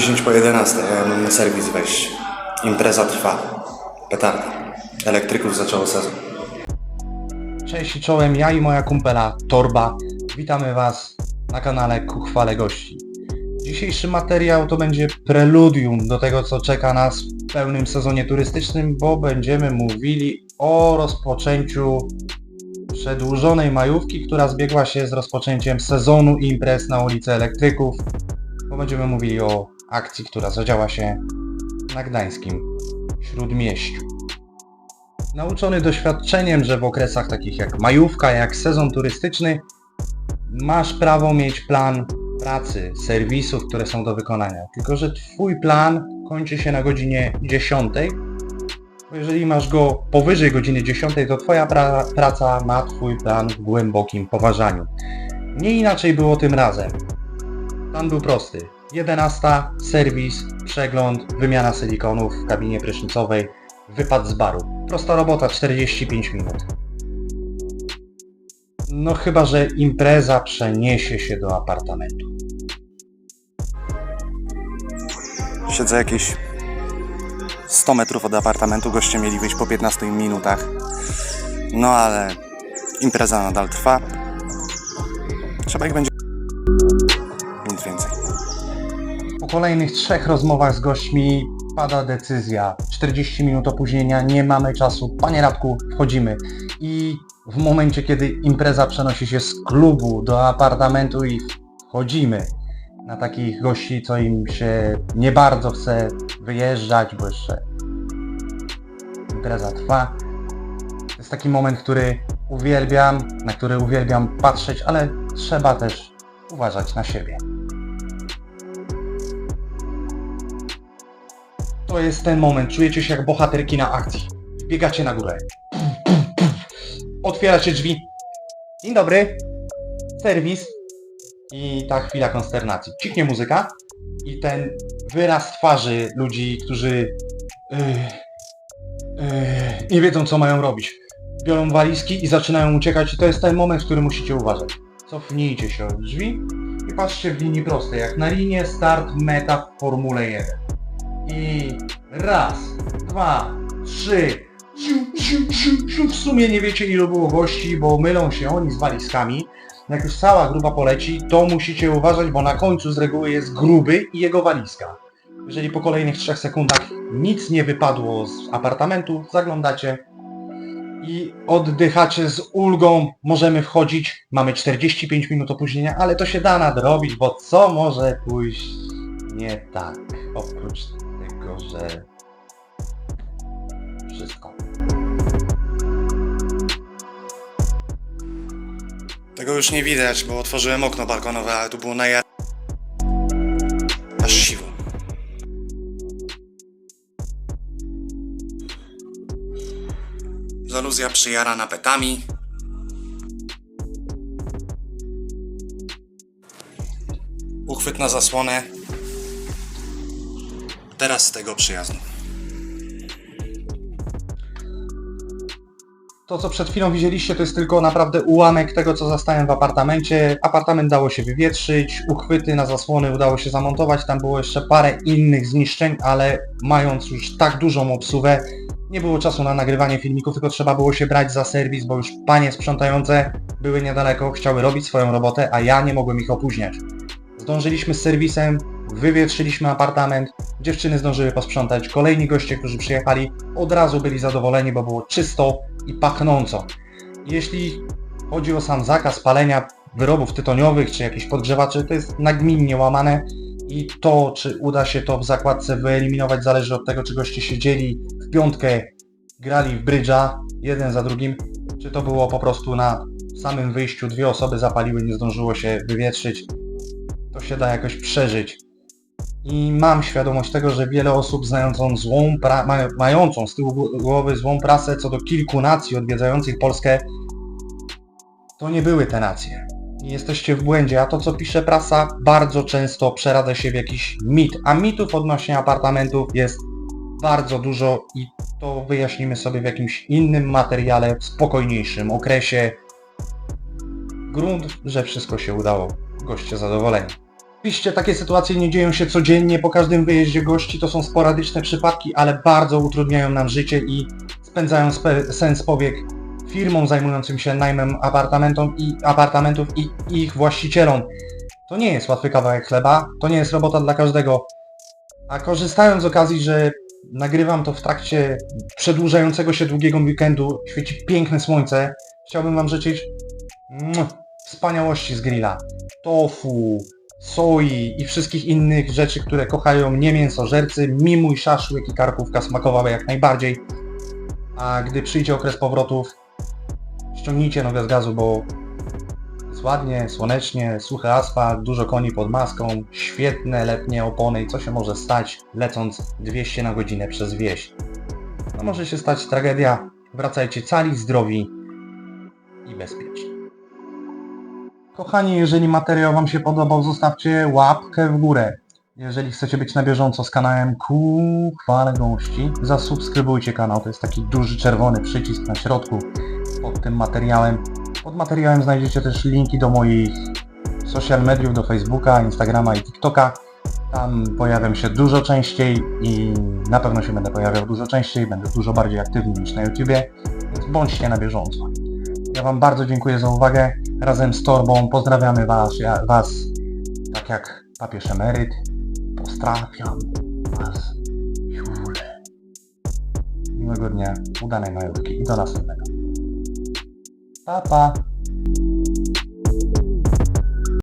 10 po 11, ja mam na serwis wejść. Impreza trwa. Petarda. Elektryków zaczęło sezon. Cześć i czołem, ja i moja kumpela Torba. Witamy Was na kanale Ku chwale gości. Dzisiejszy materiał to będzie preludium do tego, co czeka nas w pełnym sezonie turystycznym, bo będziemy mówili o rozpoczęciu przedłużonej majówki, która zbiegła się z rozpoczęciem sezonu imprez na ulicy Elektryków, bo będziemy mówili o akcji, która zadziała się na gdańskim Śródmieściu. Nauczony doświadczeniem, że w okresach takich jak majówka, jak sezon turystyczny, masz prawo mieć plan pracy, serwisów, które są do wykonania. Tylko, że Twój plan kończy się na godzinie 10. Bo jeżeli masz go powyżej godziny 10, to Twoja pra praca ma Twój plan w głębokim poważaniu. Nie inaczej było tym razem. Plan był prosty. 11, serwis, przegląd, wymiana silikonów w kabinie prysznicowej, wypad z baru. Prosta robota, 45 minut. No chyba, że impreza przeniesie się do apartamentu. Siedzę jakieś 100 metrów od apartamentu, goście mieli wyjść po 15 minutach. No ale impreza nadal trwa. Trzeba ich będzie... kolejnych trzech rozmowach z gośćmi pada decyzja. 40 minut opóźnienia, nie mamy czasu. Panie Radku, wchodzimy. I w momencie, kiedy impreza przenosi się z klubu do apartamentu i wchodzimy na takich gości, co im się nie bardzo chce wyjeżdżać, bo jeszcze impreza trwa. To jest taki moment, który uwielbiam, na który uwielbiam patrzeć, ale trzeba też uważać na siebie. To jest ten moment, czujecie się jak bohaterki na akcji. Biegacie na górę. Otwieracie drzwi. Dzień dobry. Serwis. I ta chwila konsternacji. Cichnie muzyka i ten wyraz twarzy ludzi, którzy yy, yy, nie wiedzą co mają robić. Biorą walizki i zaczynają uciekać i to jest ten moment, w którym musicie uważać. Cofnijcie się od drzwi i patrzcie w linii prostej, jak na linię start meta w Formule 1. I raz, dwa, trzy. W sumie nie wiecie ilu było gości, bo mylą się oni z walizkami. Jak już cała grupa poleci, to musicie uważać, bo na końcu z reguły jest gruby i jego walizka. Jeżeli po kolejnych trzech sekundach nic nie wypadło z apartamentu, zaglądacie i oddychacie z ulgą, możemy wchodzić. Mamy 45 minut opóźnienia, ale to się da nadrobić, bo co może pójść nie tak, oprócz tego, że wszystko. Tego już nie widać, bo otworzyłem okno balkonowe, ale tu było najar... Aż siwo. Zaluzja przyjarana petami. Uchwyt na zasłonę. Teraz z tego przyjazdu. To, co przed chwilą widzieliście, to jest tylko naprawdę ułamek tego, co zastałem w apartamencie. Apartament dało się wywietrzyć, uchwyty na zasłony udało się zamontować, tam było jeszcze parę innych zniszczeń, ale mając już tak dużą obsługę, nie było czasu na nagrywanie filmików, tylko trzeba było się brać za serwis, bo już panie sprzątające były niedaleko, chciały robić swoją robotę, a ja nie mogłem ich opóźniać. Zdążyliśmy z serwisem, wywietrzyliśmy apartament, dziewczyny zdążyły posprzątać, kolejni goście, którzy przyjechali, od razu byli zadowoleni, bo było czysto i pachnąco. Jeśli chodzi o sam zakaz palenia wyrobów tytoniowych czy jakichś podgrzewaczy, to jest nagminnie łamane i to, czy uda się to w zakładce wyeliminować, zależy od tego, czy goście siedzieli w piątkę, grali w brydża, jeden za drugim, czy to było po prostu na samym wyjściu dwie osoby zapaliły, nie zdążyło się wywietrzyć. To się da jakoś przeżyć. I mam świadomość tego, że wiele osób znającą złą pra- ma- mającą z tyłu gł- głowy złą prasę co do kilku nacji odwiedzających Polskę, to nie były te nacje. I jesteście w błędzie, a to co pisze prasa bardzo często przeradza się w jakiś mit, a mitów odnośnie apartamentów jest bardzo dużo i to wyjaśnimy sobie w jakimś innym materiale, w spokojniejszym okresie. Grunt, że wszystko się udało. Goście zadowoleni. Oczywiście takie sytuacje nie dzieją się codziennie, po każdym wyjeździe gości to są sporadyczne przypadki, ale bardzo utrudniają nam życie i spędzają spe- sens powiek firmom zajmującym się najmem apartamentom i apartamentów i ich właścicielom. To nie jest łatwy kawałek chleba, to nie jest robota dla każdego. A korzystając z okazji, że nagrywam to w trakcie przedłużającego się długiego weekendu, świeci piękne słońce, chciałbym Wam życzyć wspaniałości z grilla. Tofu, soi i wszystkich innych rzeczy, które kochają nie mięsożercy. Mi mój szaszłyk i karkówka smakowały jak najbardziej. A gdy przyjdzie okres powrotów, ściągnijcie nogę z gazu, bo jest ładnie, słonecznie, suchy asfalt, dużo koni pod maską, świetne letnie opony i co się może stać lecąc 200 na godzinę przez wieś. No może się stać tragedia. Wracajcie cali, zdrowi i bezpieczni. Kochani, jeżeli materiał Wam się podobał, zostawcie łapkę w górę. Jeżeli chcecie być na bieżąco z kanałem Ku Chwale Gości, zasubskrybujcie kanał. To jest taki duży czerwony przycisk na środku pod tym materiałem. Pod materiałem znajdziecie też linki do moich social mediów, do Facebooka, Instagrama i TikToka. Tam pojawiam się dużo częściej i na pewno się będę pojawiał dużo częściej, będę dużo bardziej aktywny niż na YouTubie, więc bądźcie na bieżąco. Ja Wam bardzo dziękuję za uwagę. Razem z Torbą pozdrawiamy Was, ja, was tak jak papież emeryt. Pozdrawiam Was, Jule. Miłego dnia, udanej majówki i do następnego. Pa, pa.